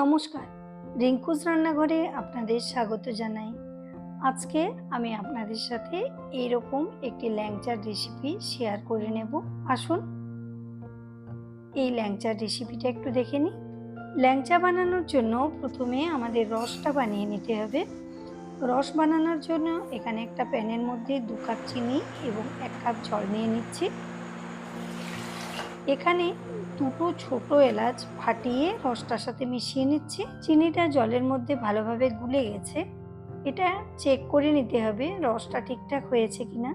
নমস্কার। রিঙ্কুজ রান্নাঘরে আপনাদের স্বাগত জানাই। আজকে আমি আপনাদের সাথে এইরকম একটি ল্যাংচার রেসিপি শেয়ার করে নেব। আসুন, এই ল্যাংচার রেসিপিটা একটু দেখে নিই। ল্যাংচা বানানোর জন্য প্রথমে আমাদের রসটা বানিয়ে নিতে হবে। রস বানানোর জন্য এখানে একটা প্যানের মধ্যে দু কাপ চিনি এবং এক কাপ জল নিয়ে নিচ্ছি। এখানে দুটো ছোট এলাচ ফাটিয়ে রসটার সাথে মিশিয়ে নিচ্ছি। চিনিটা জলের মধ্যে ভালোভাবে গুলে গেছে। এটা চেক করে নিতে হবে রসটা ঠিকঠাক হয়েছে কিনা।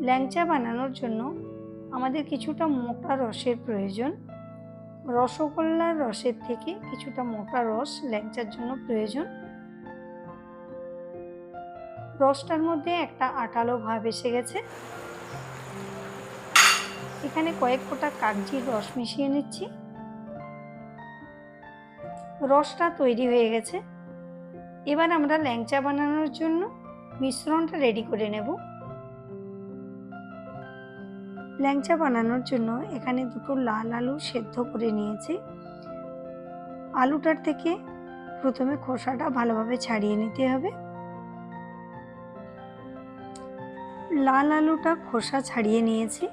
ল্যাংচা বানানোর জন্য আমাদের কিছুটা মোটা রসের প্রয়োজন। রসগোল্লার রসের থেকে কিছুটা মোটা রস ল্যাংচার জন্য প্রয়োজন। রসটার মধ্যে একটা আটালো ভাব এসে গেছে। এখানে কয়েক ফোঁটা কাগজির রস মিশিয়ে নিচ্ছি। রসটা তৈরি হয়ে গেছে। এবার আমরা ল্যাংচা বানানোর জন্য মিশ্রণটা রেডি করে নেব। ল্যাংচা বানানোর জন্য এখানে দুটো লাল আলু সেদ্ধ করে নিয়েছি। আলুটার থেকে প্রথমে খোসাটা ভালোভাবে ছাড়িয়ে নিতে হবে। লাল আলুটা খোসা ছাড়িয়ে নিয়েছি।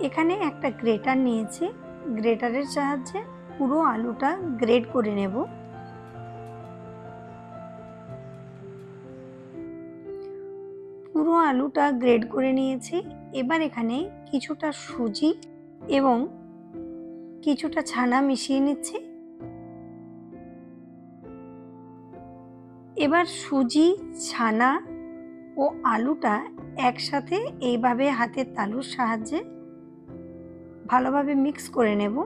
এখানে একটা গ্রেটার নিয়েছি। গ্রেটারের সাহায্যে পুরো আলুটা গ্রেড করে নেব। পুরো আলুটা গ্রেড করে নিয়েছি। এবার এখানে কিছুটা সুজি এবং কিছুটা ছানা মিশিয়ে নিচ্ছি। এবার সুজি, ছানা ও আলুটা একসাথে এইভাবে হাতের তালুর সাহায্যে ভালোভাবে মিক্স করে নেব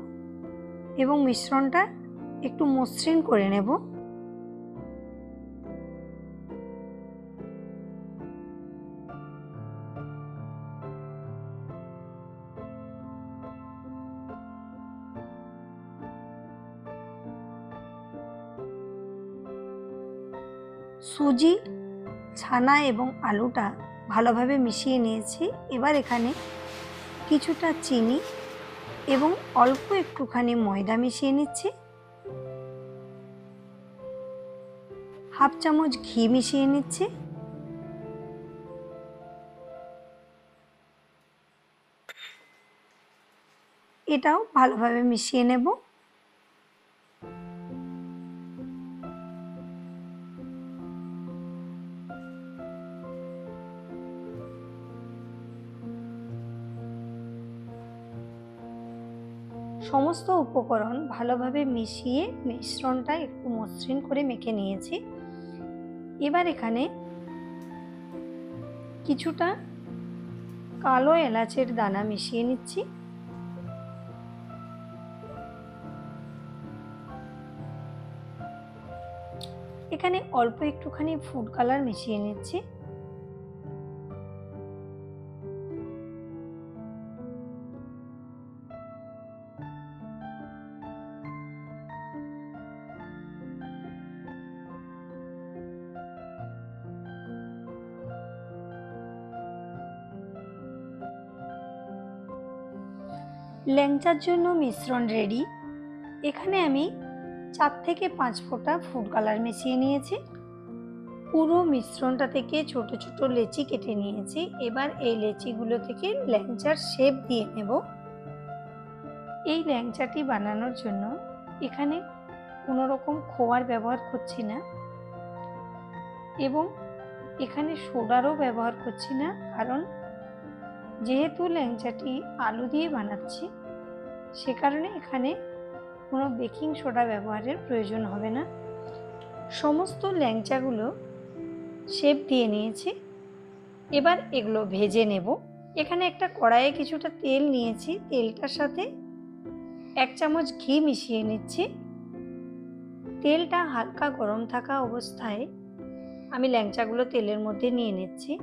এবং মিশ্রণটা একটু মসৃণ করে নেব। সুজি, ছানা এবং আলুটা ভালোভাবে মিশিয়ে নিয়েছি। এবার এখানে কিছুটা চিনি এবং অল্প একটুখানি ময়দা মিশিয়ে নিচ্ছি। হাফ চামচ ঘি মিশিয়ে নিচ্ছি। এটাও ভালোভাবে মিশিয়ে নেব। সমস্ত উপকরণ ভালোভাবে মিশিয়ে মিশ্রণটা একটু মসৃণ করে মেখে নিয়েছি। এবার এখানে কিছুটা কালো এলাচের দানা মিশিয়ে নিচ্ছি। এখানে অল্প একটুখানি ফুড কালার মিশিয়ে নিচ্ছি। ল্যাংচার জন্য মিশ্রণ রেডি এখানে আমি চার থেকে পাঁচ ফোঁটা ফুড কালার মিশিয়ে নিয়েছি। পুরো মিশ্রণটা থেকে ছোট ছোট লেচি কেটে নিয়েছি। এবার এই লেচিগুলো থেকে ল্যাংচার শেপ দিয়ে নেব। এই ল্যাংচাটি বানানোর জন্য এখানে কোনো রকম খোয়ার ব্যবহার করছি না। এবং এখানে সোডারও ব্যবহার করছি না, কারণ যেহেতু ল্যাংচাটি আলু দিয়ে বানাচ্ছি, সে কারণে এখানে কোনো বেকিং সোডা ব্যবহারের প্রয়োজন হবে না। সমস্ত ল্যাংচাগুলো শেপ দিয়ে নিয়েছি। এবার এগুলো ভেজে নেব। এখানে একটা কড়াইয়ে কিছুটা তেল নিয়েছি। তেলটার সাথে এক চামচ ঘি মিশিয়ে নিচ্ছি। তেলটা হালকা গরম থাকা অবস্থায় আমি ল্যাংচাগুলো তেলের মধ্যে নিয়ে নিচ্ছি।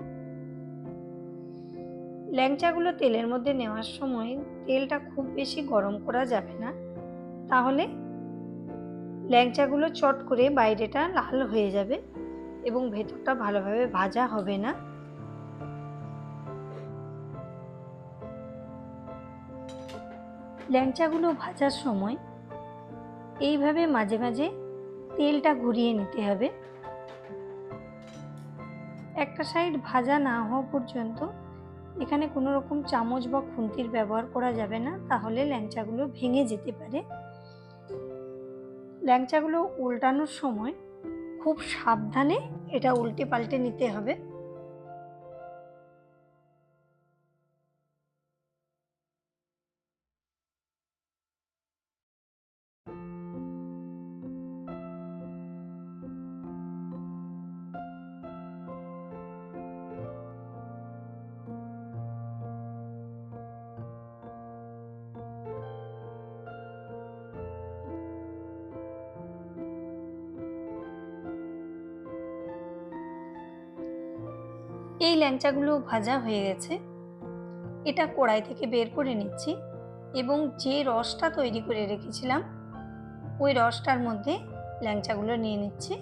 ল্যাংচাগুলো তেলের মধ্যে নেওয়ার সময় তেলটা খুব বেশি গরম করা যাবে না। তাহলে ল্যাংচাগুলো চট করে বাইরেটা লাল হয়ে যাবে এবং ভেতরটা ভালোভাবে ভাজা হবে না। ল্যাংচাগুলো ভাজার সময় এইভাবে মাঝে মাঝে তেলটা ঘুরিয়ে নিতে হবে। একটা সাইড ভাজা না হওয়া পর্যন্ত এখানে কোনো রকম চামচ বা খুন্তির ব্যবহার করা যাবে না, তাহলে ল্যাংচাগুলো ভেঙে যেতে পারে। ল্যাংচাগুলো উল্টানোর সময় খুব সাবধানে এটা উল্টে পাল্টে নিতে হবে। এই ল্যাংচাগুলো ভাজা হয়ে গেছে। এটা কড়াই থেকে বের করে নিচ্ছি এবং যে রসটা তৈরি করে রেখেছিলাম, ওই রসটার মধ্যে ল্যাংচাগুলো নিয়ে নিচ্ছি।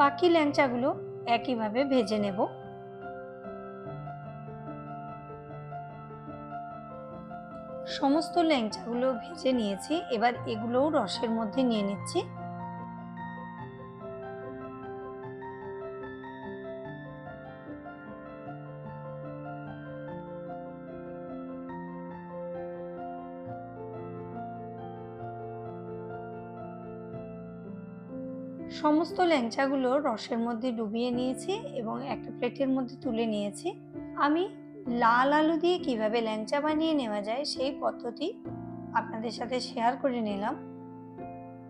বাকি ল্যাংচাগুলো একইভাবে ভেজে নেব। সমস্ত ল্যাংচাগুলো ভেজে নিয়েছি, এবার এগুলোও রসের মধ্যে নিয়ে নিচ্ছি। সমস্ত ল্যাংচাগুলো রসের মধ্যে ডুবিয়ে নিয়েছি এবং একটা প্লেটের মধ্যে তুলে নিয়েছি। আমি লাল আলু দিয়ে কীভাবে ল্যাংচা বানিয়ে নেওয়া যায় সেই পদ্ধতি আপনাদের সাথে শেয়ার করে নিলাম।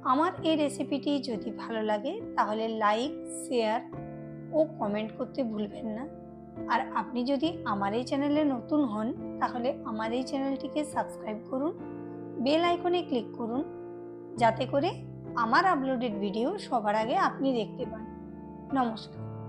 আমার এই রেসিপিটি যদি ভালো লাগে, তাহলে লাইক, শেয়ার ও কমেন্ট করতে ভুলবেন না। আর আপনি যদি আমার এই চ্যানেলে নতুন হন, তাহলে আমার এই চ্যানেলটিকে সাবস্ক্রাইব করুন, বেল আইকনে ক্লিক করুন, যাতে করে আমার আপলোডেড ভিডিও সবার আগে আপনি দেখতে পান। নমস্কার।